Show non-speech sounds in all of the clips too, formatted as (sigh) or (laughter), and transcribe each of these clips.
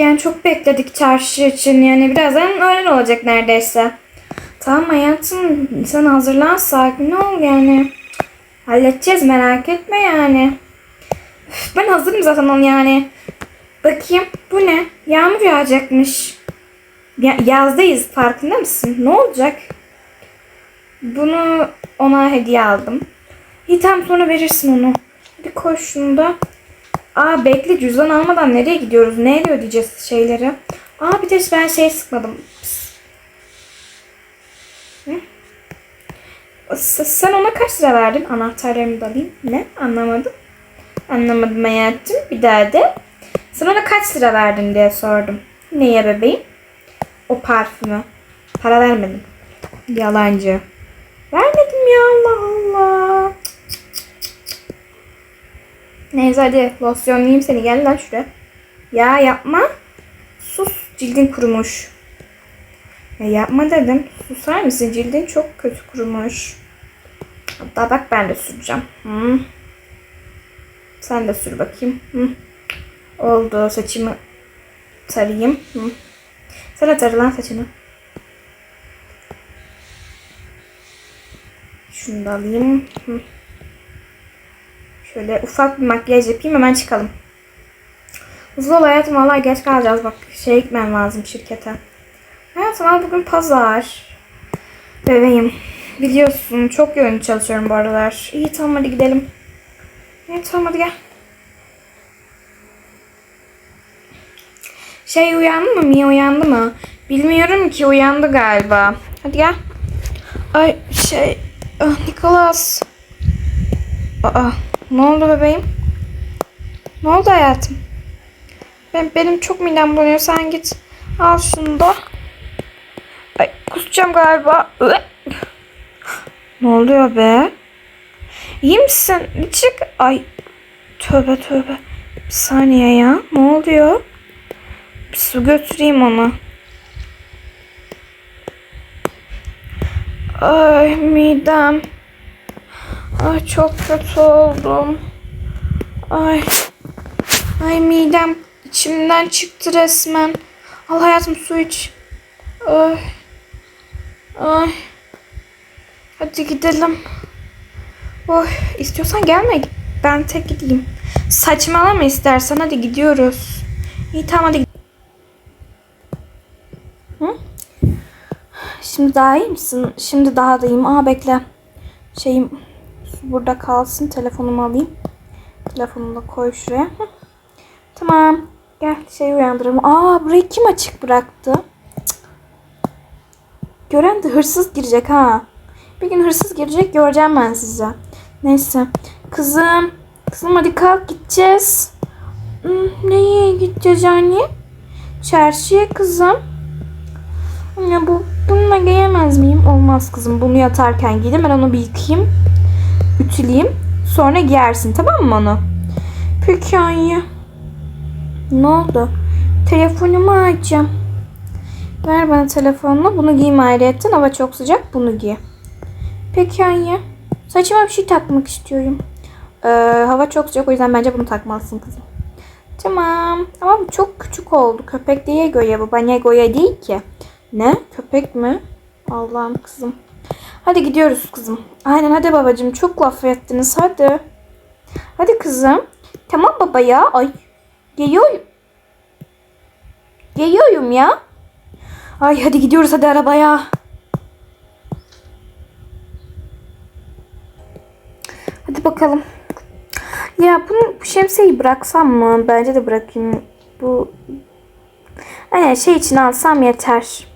yani çok bekledik çarşı için. Yani birazdan öğlen olacak neredeyse. Tamam hayatım sen hazırlan sakin ol yani. Halledeceğiz merak etme yani. Üf, Ben hazırım zaten onun yani. Bakayım bu ne? Yağmur yağacakmış. Ya- yazdayız farkında mısın? Ne olacak? Bunu ona hediye aldım. İyi tamam sonra verirsin onu. Hadi koy şunu da. Aa bekle cüzdan almadan nereye gidiyoruz? Neyle ödeyeceğiz şeyleri? Aa bir de ben şey sıkmadım. Sen ona kaç lira verdin? Anahtarlarımı da alayım. Ne? Anlamadım. Anlamadım hayatım. Bir daha de. Sen ona kaç lira verdin diye sordum. Neye bebeğim? O parfümü. Para vermedim. Yalancı. Vermedim ya Allah Allah. Neyse hadi losyonlayayım seni gel lan şuraya. Ya yapma. Sus cildin kurumuş. Ya yapma dedim. Susar mısın? Cildin çok kötü kurumuş. Hatta bak ben de süreceğim. Hı. Sen de sür bakayım. Hı. Oldu. Saçımı tarayayım. Hı. Sen de tara lan saçını. Şunu da alayım. Hı. Şöyle ufak bir makyaj yapayım hemen çıkalım. Hızlı hayatım valla geç kalacağız bak şey gitmem lazım şirkete. Hayatım ama bugün pazar. Bebeğim biliyorsun çok yoğun çalışıyorum bu aralar. İyi tamam hadi gidelim. İyi tamam hadi gel. Şey uyandı mı? Mia uyandı mı? Bilmiyorum ki uyandı galiba. Hadi gel. Ay şey ah, Nicholas. Aa ne oldu bebeğim? Ne oldu hayatım? Ben, benim çok midem bulanıyor. Sen git al şunu da. Ay kusacağım galiba. Ne oluyor be? İyi misin? Çık. Ay tövbe tövbe. Bir saniye ya. Ne oluyor? Bir su götüreyim ona. Ay midem. Ay çok kötü oldum. Ay. Ay midem içimden çıktı resmen. Al hayatım su iç. Ay. Ay. Hadi gidelim. Oy, istiyorsan gelme. Ben tek gideyim. Saçmalama istersen hadi gidiyoruz. İyi tamam hadi. Hı? Şimdi daha iyi misin? Şimdi daha da iyiyim. Aa bekle. Şeyim burada kalsın. Telefonumu alayım. Telefonumu da koy şuraya. Tamam. Gel şey uyandıralım. Aa burayı kim açık bıraktı? Cık. Gören de hırsız girecek ha. Bir gün hırsız girecek göreceğim ben size. Neyse. Kızım. Kızım hadi kalk gideceğiz. Hmm, Neye gideceğiz anne? Çarşıya kızım. Anne bu bununla giyemez miyim? Olmaz kızım. Bunu yatarken giydim. Ben onu bir yıkayayım. Ütüleyeyim. Sonra giyersin tamam mı onu? Peki anne. Ne oldu? Telefonumu açacağım. Ver bana telefonunu. Bunu giyme ayrıyetten. Hava çok sıcak. Bunu giy. Peki anne. Saçıma bir şey takmak istiyorum. Ee, hava çok sıcak o yüzden bence bunu takmalısın kızım. Tamam. Ama bu çok küçük oldu. Köpek diye Goya bu. Banya Goya değil ki. Ne? Köpek mi? Allah'ım kızım. Hadi gidiyoruz kızım. Aynen hadi babacığım. Çok laf ettiniz. Hadi. Hadi kızım. Tamam baba ya. Ay. Geliyorum. Geliyorum ya. Ay hadi gidiyoruz hadi arabaya. Hadi bakalım. Ya bunu bu şemsiyeyi bıraksam mı? Bence de bırakayım. Bu Aynen şey için alsam yeter.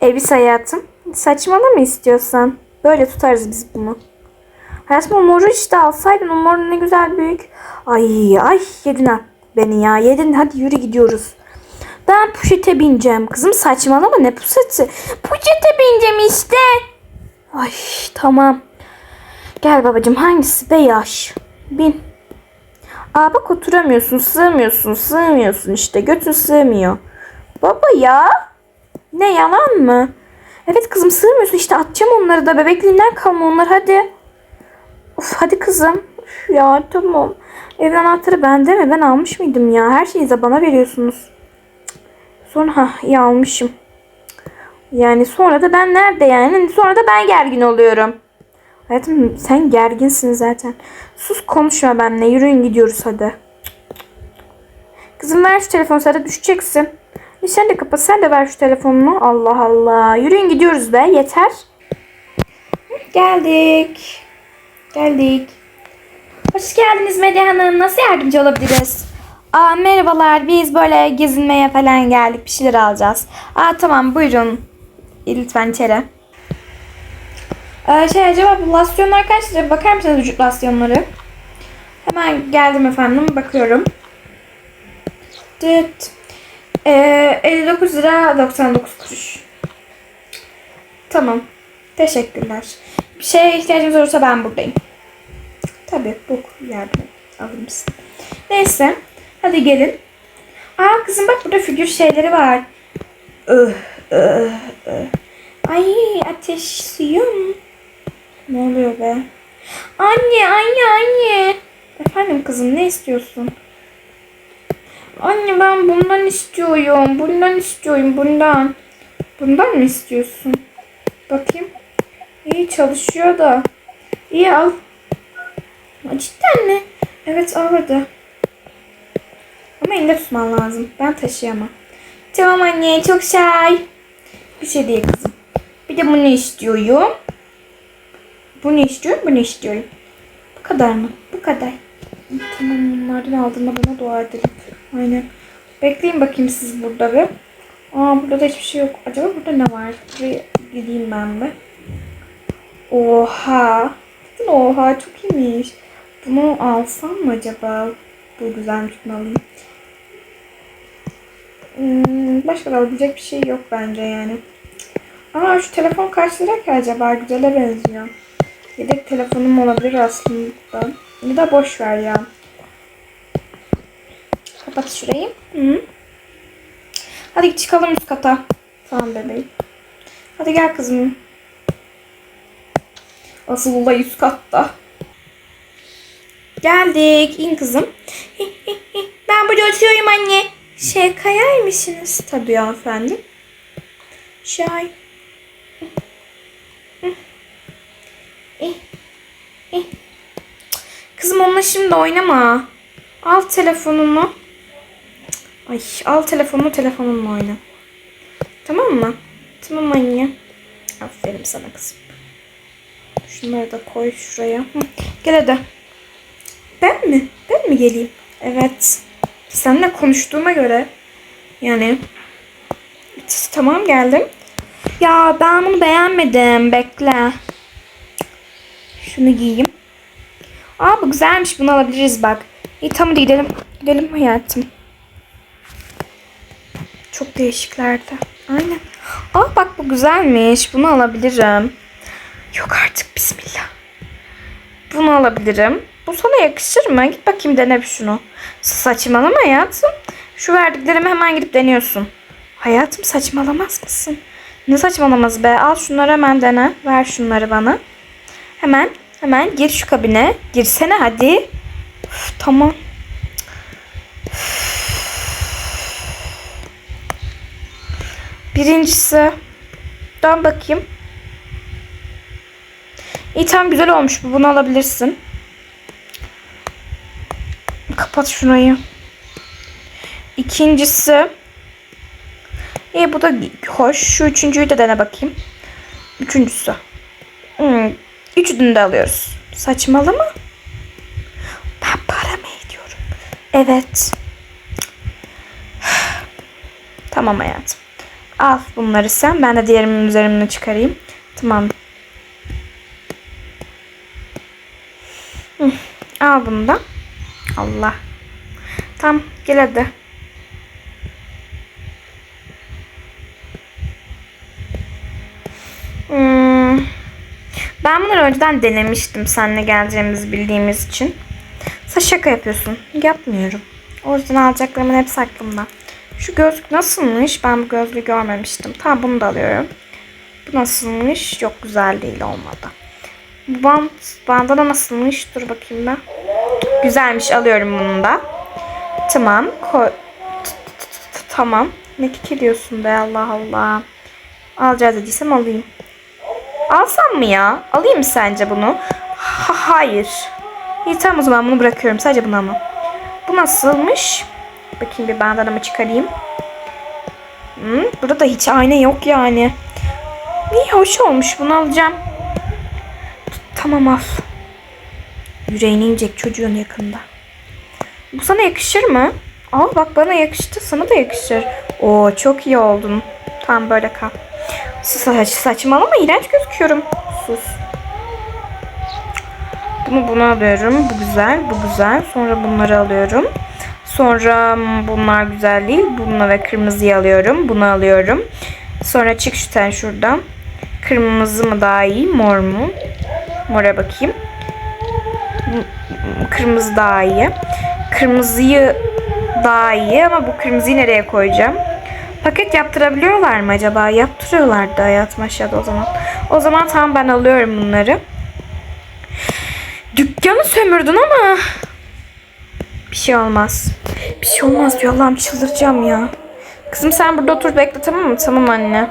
Elbise hayatım. Saçmalama istiyorsan. Böyle tutarız biz bunu. Hayatım moru işte alsaydın. O ne güzel büyük. Ay ay yedin ha beni ya. Yedin hadi yürü gidiyoruz. Ben puşete bineceğim. Kızım saçmalama ne puseti. Puşete bineceğim işte. Ay tamam. Gel babacığım hangisi beyaz? Bin. Aa bak oturamıyorsun, sığmıyorsun, sığmıyorsun işte. Götün sığmıyor. Baba ya. Ne yalan mı? Evet kızım sığmıyorsun işte atacağım onları da bebekliğinden kalma onlar hadi. Of hadi kızım. Üf, ya tamam. Ev anahtarı bende mi? Ben almış mıydım ya? Her şeyi de bana veriyorsunuz. Sonra ha iyi almışım. Yani sonra da ben nerede yani? Sonra da ben gergin oluyorum. Hayatım sen gerginsin zaten. Sus konuşma benimle. Yürüyün gidiyoruz hadi. Kızım ver şu telefonu sana düşeceksin. E sen de kapat sen de ver şu telefonunu. Allah Allah. Yürüyün gidiyoruz be yeter. Geldik. Geldik. Hoş geldiniz Medya Hanım. Nasıl yardımcı olabiliriz? Aa, merhabalar. Biz böyle gezinmeye falan geldik. Bir şeyler alacağız. Aa, tamam buyurun. Lütfen içeri. Ee, şey acaba bu lasyonlar kaç lira? Bakar mısınız vücut lasyonları? Hemen geldim efendim. Bakıyorum. Dıt. Ee, 59 lira 99 kuruş. Tamam. Teşekkürler. Bir şeye ihtiyacınız olursa ben buradayım. Tabii bu yardım alır mısın? Neyse. Hadi gelin. Aa kızım bak burada figür şeyleri var. Öh, öh, öh. Ay ateş suyum. Ne oluyor be? Anne anne anne. Efendim kızım ne istiyorsun? Anne ben bundan istiyorum. Bundan istiyorum bundan. Bundan mı istiyorsun? Bakayım. İyi çalışıyor da. İyi al. Cidden mi? Evet al. Ama elinde tutman lazım. Ben taşıyamam. Tamam anne çok şey. Bir şey değil kızım. Bir de bunu istiyorum. Bunu istiyorum, bunu istiyorum. Bu kadar mı? Bu kadar. Tamam bunlardan aldığında bana dua edelim. Aynen. Bekleyin bakayım siz burada bir. Aa burada da hiçbir şey yok. Acaba burada ne var? Buraya gideyim ben bir. Oha. Oha çok iyiymiş. Bunu alsam mı acaba? Bu güzelmiş bunu alayım. Hmm, başka da alabilecek bir şey yok bence yani. Aa şu telefon kaç lira ki acaba? Güzele benziyor. Yedek telefonum olabilir aslında. Ya da boş ver ya. Kapat şurayı. Hı. Hadi çıkalım üst kata. Tamam bebeğim. Hadi gel kızım. Asıl olay üst katta. Geldik. İn kızım. Ben burada oturuyorum anne. Şey kayar mısınız? Tabii hanımefendi. Şay. Kızım onunla şimdi oynama. Al telefonunu. Ay al telefonunu telefonunla oyna. Tamam mı? Tamam anne. Aferin sana kızım. Şunları da koy şuraya. Hı. Gel hadi. Ben mi? Ben mi geleyim? Evet. Seninle konuştuğuma göre. Yani. Tamam geldim. Ya ben bunu beğenmedim. Bekle. Şunu giyeyim. Aa bu güzelmiş. Bunu alabiliriz bak. İyi tamam gidelim. Gidelim hayatım. Değişiklerde. Aynen. Aa bak bu güzelmiş. Bunu alabilirim. Yok artık bismillah. Bunu alabilirim. Bu sana yakışır mı? Git bakayım dene bir şunu. Saçmalama hayatım. Şu verdiklerimi hemen gidip deniyorsun. Hayatım saçmalamaz mısın? Ne saçmalamaz be? Al şunları hemen dene. Ver şunları bana. Hemen hemen gir şu kabine. Girsene hadi. Üf, tamam. Birincisi. Dön bakayım. İyi tamam güzel olmuş bu. Bunu alabilirsin. Kapat şurayı. İkincisi. İyi bu da hoş. Şu üçüncüyü de dene bakayım. Üçüncüsü. Hmm, üçünü de alıyoruz. Saçmalama. Ben para mı ediyorum? Evet. (sighs) Tamam hayatım. Al bunları sen. Ben de diğerimin üzerimden çıkarayım. Tamam. Al bunu da. Allah. Tamam gel. Hmm. Ben bunları önceden denemiştim seninle geleceğimizi bildiğimiz için. Sen şaka yapıyorsun. Yapmıyorum. O yüzden alacaklarımın hepsi aklımda. Şu gözlük nasılmış? Ben bu gözlüğü görmemiştim. Tamam bunu da alıyorum. Bu nasılmış? Çok güzel değil olmadı. Bu band, bandana nasılmış? Dur bakayım ben. Güzelmiş alıyorum bunu da. Tamam. Ko- tamam. Ne kikiliyorsun be Allah Allah. Alacağız dediysem alayım. Alsam mı ya? Alayım mı sence bunu? Ha, hayır. İyi tamam o zaman bunu bırakıyorum. Sadece bunu ama. Bu nasılmış? Bakayım bir bandanamı çıkarayım. Hı, burada da hiç ayna yok yani. İyi hoş olmuş. Bunu alacağım. Tamam al. Yüreğine inecek çocuğun yakında. Bu sana yakışır mı? Aa bak bana yakıştı. Sana da yakışır. Oo çok iyi oldun. Tam böyle kal. Saç, saçmalama iğrenç gözüküyorum. Sus. Bunu bunu alıyorum. Bu güzel, bu güzel. Sonra bunları alıyorum. Sonra bunlar güzel değil. Bunu ve kırmızıyı alıyorum. Bunu alıyorum. Sonra çık şu sen şuradan. Kırmızı mı daha iyi, mor mu? Mora bakayım. Kırmızı daha iyi. Kırmızıyı daha iyi ama bu kırmızıyı nereye koyacağım? Paket yaptırabiliyorlar mı acaba? Yaptırıyorlardı hayatım aşağıda o zaman. O zaman tamam ben alıyorum bunları. Dükkanı sömürdün ama bir şey olmaz. Bir şey olmaz diyor Allah'ım çıldıracağım ya. Kızım sen burada otur bekle tamam mı? Tamam anne.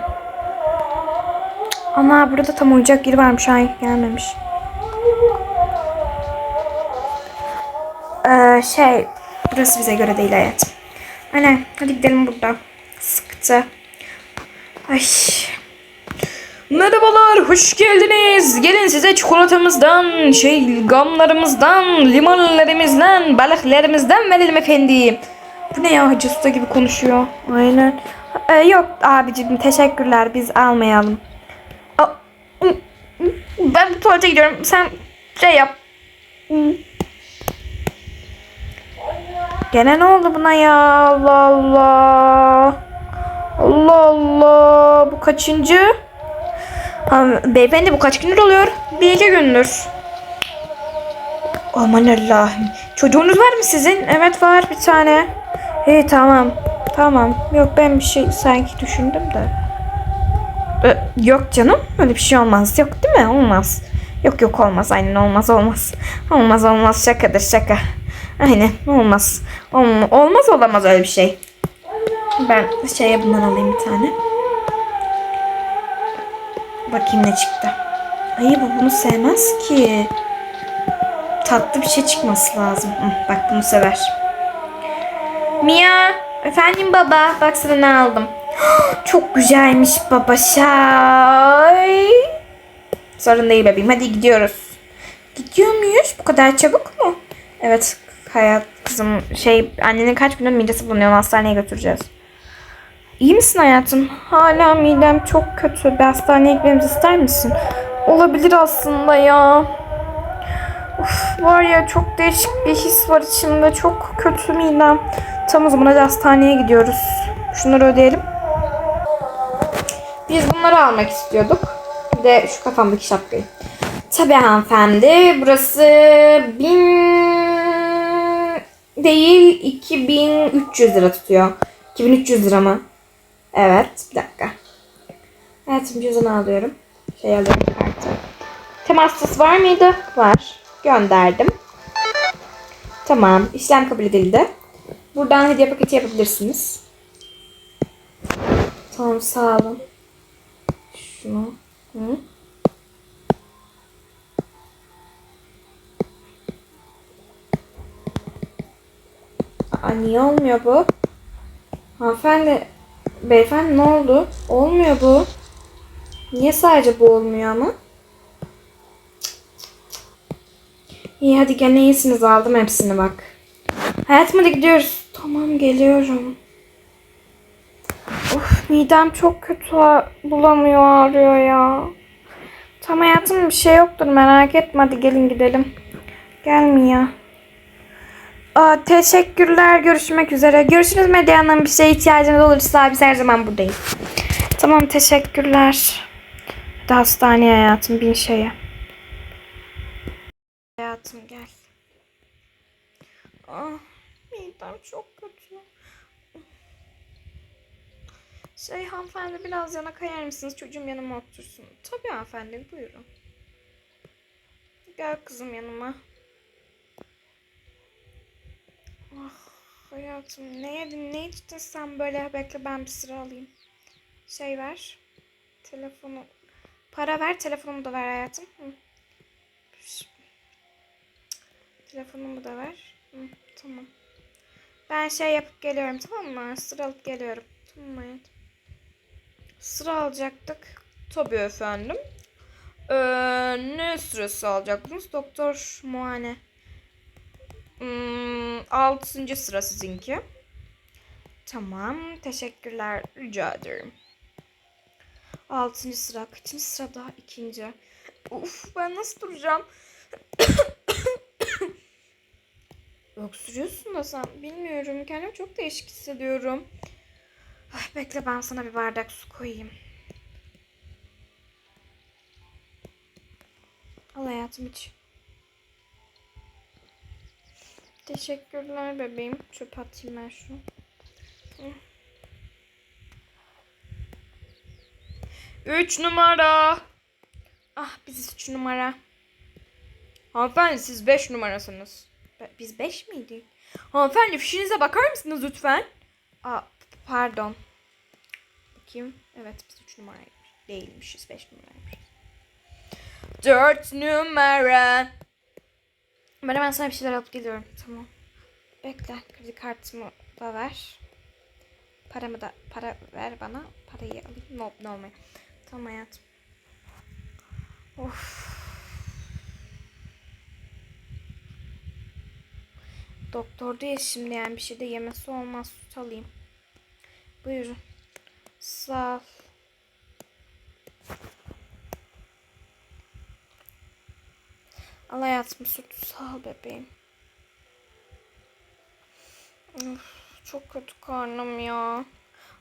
Ana burada tam oyuncak yeri varmış. Ay gelmemiş. Ee, şey burası bize göre değil hayatım. Anne hadi gidelim burada. Sıktı. Ay. Merhabalar, hoş geldiniz. Gelin size çikolatamızdan, şey gamlarımızdan, limonlarımızdan, balıklarımızdan verelim efendim. Bu ne ya Hacı Usta gibi konuşuyor. Aynen. Ee, yok abicim teşekkürler biz almayalım. Ben tuvalete gidiyorum. Sen şey yap. Gene ne oldu buna ya? Allah Allah. Allah Allah. Bu kaçıncı? Beyefendi bu kaç gündür oluyor? Bir iki gündür. Aman Allah'ım. Çocuğunuz var mı sizin? Evet var bir tane. İyi tamam. Tamam. Yok ben bir şey sanki düşündüm de. Ee, yok canım. Öyle bir şey olmaz. Yok değil mi? Olmaz. Yok yok olmaz. Aynen olmaz olmaz. Olmaz olmaz. Şakadır şaka. Aynen olmaz. Olm- olmaz olamaz öyle bir şey. Ben şeye bundan alayım bir tane. Bakayım ne çıktı. Ay bu bunu sevmez ki. Tatlı bir şey çıkması lazım. Bak bunu sever. Mia. Efendim baba. Bak sana ne aldım. (gasps) Çok güzelmiş baba şay. Sorun değil bebeğim. Hadi gidiyoruz. Gidiyor muyuz? Bu kadar çabuk mu? Evet hayat kızım şey annenin kaç gündür midesi bulunuyor hastaneye götüreceğiz. İyi misin hayatım? Hala midem çok kötü. Bir hastaneye gitmemizi ister misin? Olabilir aslında ya. Uf, var ya çok değişik bir his var içimde. Çok kötü midem. Tamam o zaman hadi hastaneye gidiyoruz. Şunları ödeyelim. Biz bunları almak istiyorduk. Bir de şu kafamdaki şapkayı. Tabii hanımefendi. Burası bin değil 2300 lira tutuyor. 2300 lira mı? Evet. Bir dakika. Hayatım cüzdanı alıyorum. Şey alıyorum kartı. Temaslıs var mıydı? Var. Gönderdim. Tamam. işlem kabul edildi. Buradan hediye paketi yapabilirsiniz. Tamam sağ olun. Şunu. Hı. Aa, niye olmuyor bu? Hanımefendi, beyefendi ne oldu? Olmuyor bu. Niye sadece bu olmuyor ama? İyi hadi gene iyisiniz aldım hepsini bak. Hayatım hadi gidiyoruz. Tamam geliyorum. Of midem çok kötü bulamıyor ağrıyor ya. Tamam hayatım bir şey yoktur merak etme hadi gelin gidelim. Gelmiyor. Aa, teşekkürler. Görüşmek üzere. Görüşürüz Medya Hanım. Bir şeye ihtiyacınız olursa biz her zaman buradayız. Tamam teşekkürler. Hadi hastaneye hayatım. Bin şeye. Hayatım gel. Ah, midem çok kötü. Şey hanımefendi biraz yana kayar mısınız? Çocuğum yanıma otursun. Tabii hanımefendi buyurun. Gel kızım yanıma. Ah hayatım. Ne yedin? Ne içtin sen böyle? Bekle ben bir sıra alayım. Şey ver. Telefonu. Para ver. Telefonumu da ver hayatım. Hı. Telefonumu da ver. Hı, tamam. Ben şey yapıp geliyorum tamam mı? Sıra alıp geliyorum. Tamam hayatım. Sıra alacaktık. Tabii efendim. Ee, ne sırası alacaktınız? Doktor muayene. Hmm, altıncı sıra sizinki. Tamam. Teşekkürler. Rica ederim. Altıncı sıra. Kaçıncı sırada? İkinci. Uf ben nasıl duracağım? (coughs) Öksürüyorsun da sen. Bilmiyorum. Kendimi çok değişik hissediyorum. Ay, bekle ben sana bir bardak su koyayım. Al hayatım iç. Teşekkürler bebeğim. Çöp atayım ben şunu. Üç numara. Ah biz üç numara. Hanımefendi siz beş numarasınız. Be- Biz beş miydik? Hanımefendi fişinize bakar mısınız lütfen? Aa pardon. Bakayım. Evet biz üç numaraymış. Değilmişiz beş numaraymışız. Dört numara. Ben hemen sana bir şeyler alıp geliyorum. Tamam. Bekle. Kredi kartımı da ver. Paramı da para ver bana. Parayı alayım. No, no, no. Tamam hayatım. Of. Doktor değil şimdi yani bir şey de yemesi olmaz. Süt alayım. Buyurun. Sağ ol. Al hayatım süt. Sağ ol bebeğim. Of, çok kötü karnım ya.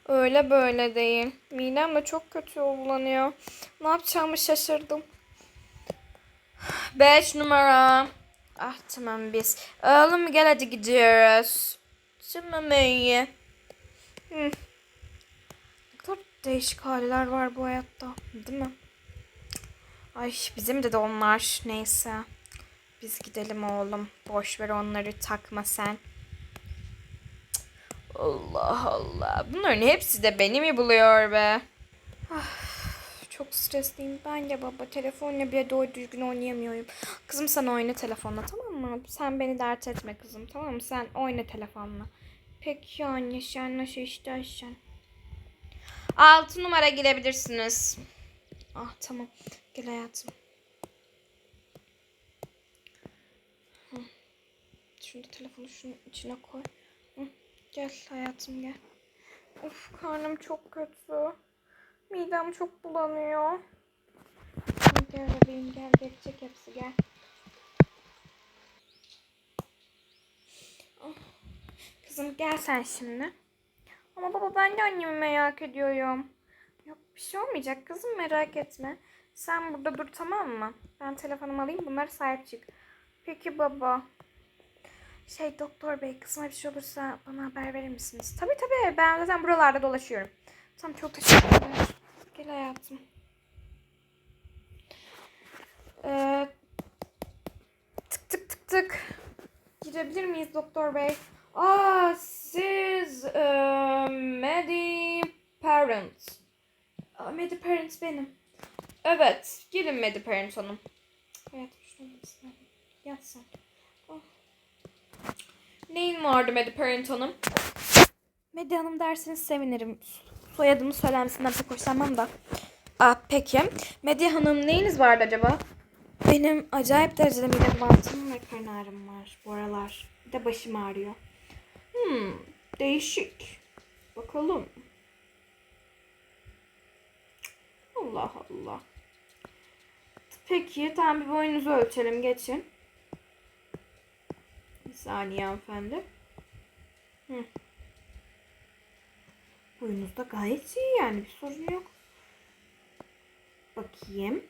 Öyle böyle değil. Midem de çok kötü bulanıyor. Ne yapacağımı şaşırdım. Beş numara. Ah tamam biz. Oğlum gel hadi gidiyoruz. Tamam iyi. Ne kadar değişik haller var bu hayatta. Değil mi? Ay bizim de de onlar. Neyse. Biz gidelim oğlum. Boş ver onları takma sen. Allah Allah. Bunların hepsi de beni mi buluyor be? Çok stresliyim. Ben de baba telefonla bile doğru düzgün oynayamıyorum. Kızım sen oyna telefonla tamam mı? Sen beni dert etme kızım tamam mı? Sen oyna telefonla. Peki anne sen nasıl istersen. Altı numara girebilirsiniz. Ah tamam. Gel hayatım. Da telefonu şunun içine koy. Hı. Gel hayatım gel. Of karnım çok kötü. Midem çok bulanıyor. Gel bebeğim gel geçecek hepsi gel. Ah. Kızım gel sen şimdi. Ama baba ben de annemi merak ediyorum. Yok bir şey olmayacak kızım merak etme. Sen burada dur tamam mı? Ben telefonumu alayım bunlara sahip çık. Peki baba. Şey doktor bey kızıma bir şey olursa bana haber verir misiniz? Tabii tabii ben zaten buralarda dolaşıyorum. Tamam çok teşekkürler. Gel hayatım. Ee, tık tık tık tık. Girebilir miyiz doktor bey? Aa siz e, Medi Parent. Aa, Mediparent benim. Evet girin Medi Parent hanım. Evet şunu istedim. Yat sen. Neyin vardı Medi Parent hanım? Medya Hanım derseniz sevinirim. Soyadımı söylemesinden pek hoşlanmam da. Aa, peki. Medya Hanım neyiniz vardı acaba? Benim acayip derecede mide bulantım ve karın ağrım var bu aralar. Bir de başım ağrıyor. Hmm, değişik. Bakalım. Allah Allah. Peki tamam bir boyunuzu ölçelim geçin. Bir saniye hanımefendi. Boyunuz da gayet iyi yani bir sorun yok. Bakayım.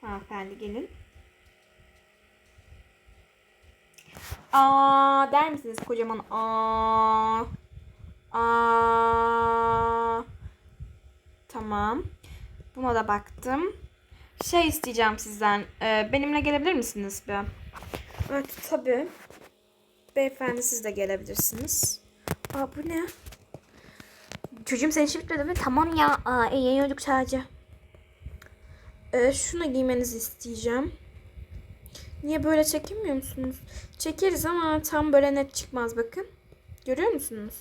Hanımefendi gelin. Aa der misiniz kocaman aa? Aa. Tamam. Buna da baktım. Şey isteyeceğim sizden. Ee, benimle gelebilir misiniz bir? Evet tabii. Beyefendi siz de gelebilirsiniz. Aa bu ne? Çocuğum senin işi bitmedi mi? Tamam ya. Aa eğleniyorduk sadece. Ee, şunu giymenizi isteyeceğim. Niye böyle çekemiyor musunuz? Çekeriz ama tam böyle net çıkmaz bakın. Görüyor musunuz?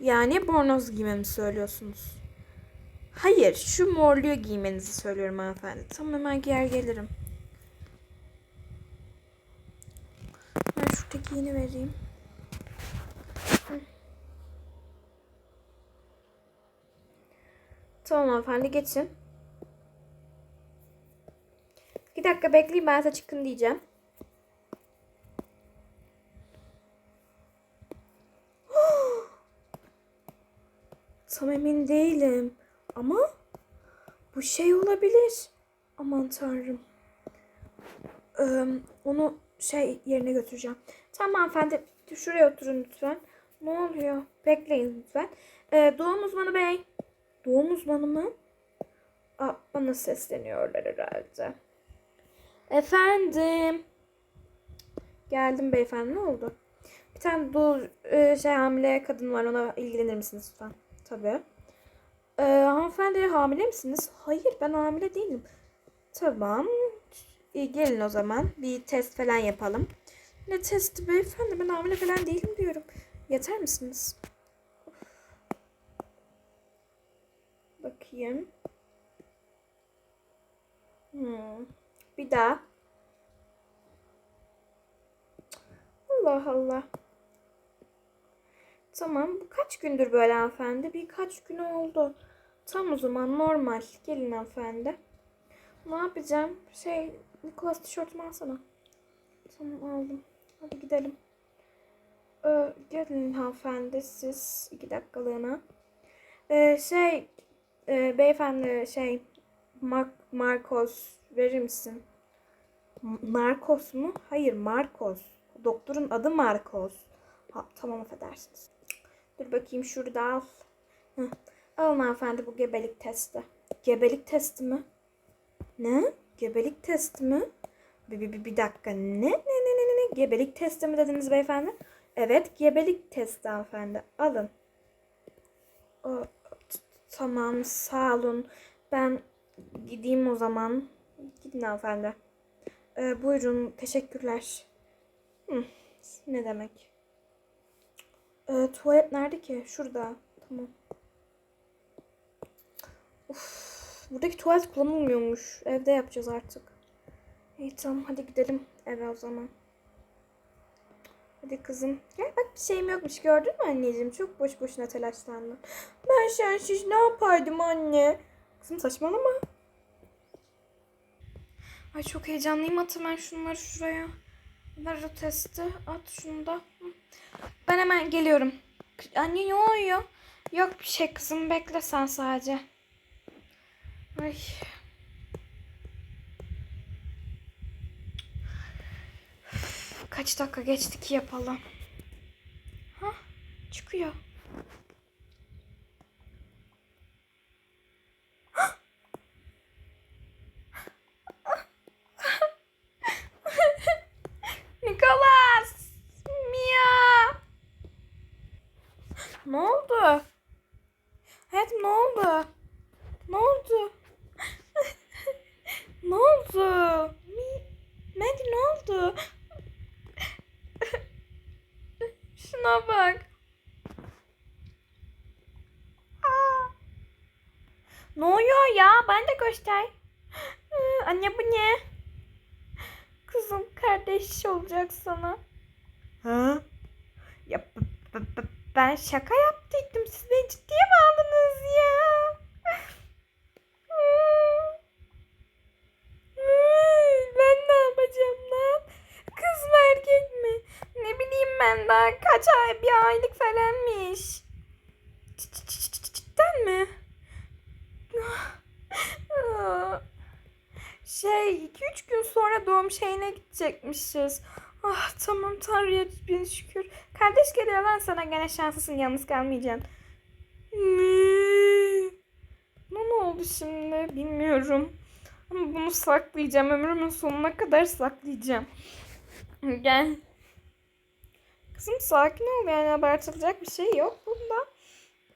Yani bornoz giymemi söylüyorsunuz. Hayır, şu morluğu giymenizi söylüyorum hanımefendi. Tamam hemen giyer gelirim. Yeni vereyim. Tamam hanımefendi geçin. Bir dakika bekleyin ben size çıkın diyeceğim. (gasps) Tam emin değilim. Ama bu şey olabilir. Aman tanrım. Ee, onu şey yerine götüreceğim. Tamam hanımefendi. Şuraya oturun lütfen. Ne oluyor? Bekleyin lütfen. Ee, doğum uzmanı bey. Doğum uzmanı mı? Aa, bana sesleniyorlar herhalde. Efendim. Geldim beyefendi. Ne oldu? Bir tane doğu, e, şey hamile kadın var. Ona ilgilenir misiniz lütfen? Tabii. Ee, hanımefendi hamile misiniz? Hayır ben hamile değilim. Tamam. İyi, gelin o zaman. Bir test falan yapalım. Ne testi beyefendi? Ben hamile falan değilim diyorum. Yeter misiniz? Bakayım. Hmm. Bir daha. Allah Allah. Tamam. Bu kaç gündür böyle hanımefendi? Birkaç gün oldu. Tam o zaman normal. Gelin hanımefendi. Ne yapacağım? Şey, Nikolas tişörtümü alsana. Tamam aldım. Hadi gidelim. Ee, gelin hanımefendi siz iki dakikalığına. Ee, şey, e, beyefendi şey, Mark, Marcos verir misin? Marcos mu? Hayır Marcos. Doktorun adı Marcos. Ha, tamam affedersiniz. Dur bakayım şurada al. Heh. Alın hanımefendi bu gebelik testi. Gebelik testi mi? Ne? Gebelik testi mi? Bir, bir, bir, dakika. Ne, ne? Gebelik testi mi dediniz beyefendi? Evet, gebelik testi hanımefendi. Alın. O, tamam, sağ olun. Ben gideyim o zaman. Gidin hanımefendi. Ee, buyurun, teşekkürler. Hı, ne demek? Ee, tuvalet nerede ki? Şurada. Tamam. Uf, buradaki tuvalet kullanılmıyormuş. Evde yapacağız artık. İyi tamam hadi gidelim eve o zaman. Hadi kızım. Gel bak bir şeyim yokmuş gördün mü anneciğim? Çok boş boşuna telaşlandın. Ben sensiz ne yapardım anne? Kızım saçmalama. Ay çok heyecanlıyım. At hemen şunları şuraya. Ver testi. At şunu da. Ben hemen geliyorum. Anne ne oluyor? Yok bir şey kızım. Bekle sen sadece. Ay. Üf, Kaç dakika geçti ki yapalım. Ha çıkıyor. Nicholas! Mia! Ne oldu? Hayatım ne oldu? Ne oldu? ne oldu? Mi Mandy ne oldu? Şuna bak. Aa. Ne oluyor ya? Göster. Ee, Anne bu ne? Kızım kardeş olacak sana. Ha? Ya ben şaka yaptıydım. Siz beni ciddiye mi aldınız ya? ben ne yapacağım lan? Kız mı erkek mi? Ne bileyim ben daha kaç ay bir aylık falanmış. Cidden mi? Şey 2-3 gün sonra doğum şeyine gidecekmişiz. Ah tamam Tanrı'ya bin şükür. Kardeş geliyor lan sana gene şanslısın yalnız kalmayacaksın. Ne? Ne oldu şimdi bilmiyorum. Ama bunu saklayacağım. Ömrümün sonuna kadar saklayacağım. Gel. Kızım sakin ol yani abartılacak bir şey yok bunda.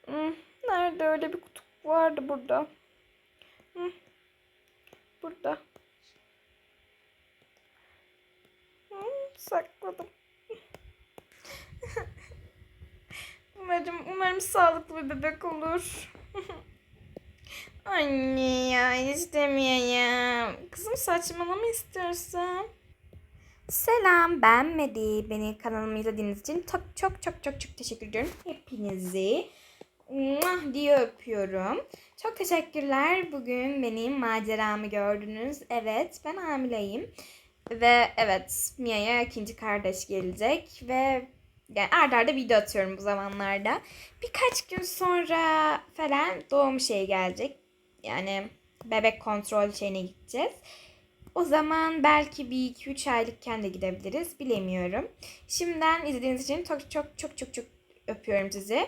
Hmm, Nerede öyle bir kutu vardı burada. Hmm, Burada. Hmm, Sakladım. (laughs) umarım, umarım sağlıklı bir bebek olur. (laughs) Anne ya istemiyorum. Kızım saçmalama istersen. Selam ben Medi. Beni kanalımı izlediğiniz için çok çok çok çok çok teşekkür ediyorum. Hepinizi diye öpüyorum. Çok teşekkürler. Bugün benim maceramı gördünüz. Evet ben hamileyim. Ve evet Mia'ya ikinci kardeş gelecek. Ve yani arda arda video atıyorum bu zamanlarda. Birkaç gün sonra falan doğum şeyi gelecek. Yani bebek kontrol şeyine gideceğiz. O zaman belki bir iki üç aylıkken de gidebiliriz. Bilemiyorum. Şimdiden izlediğiniz için çok çok çok çok çok öpüyorum sizi.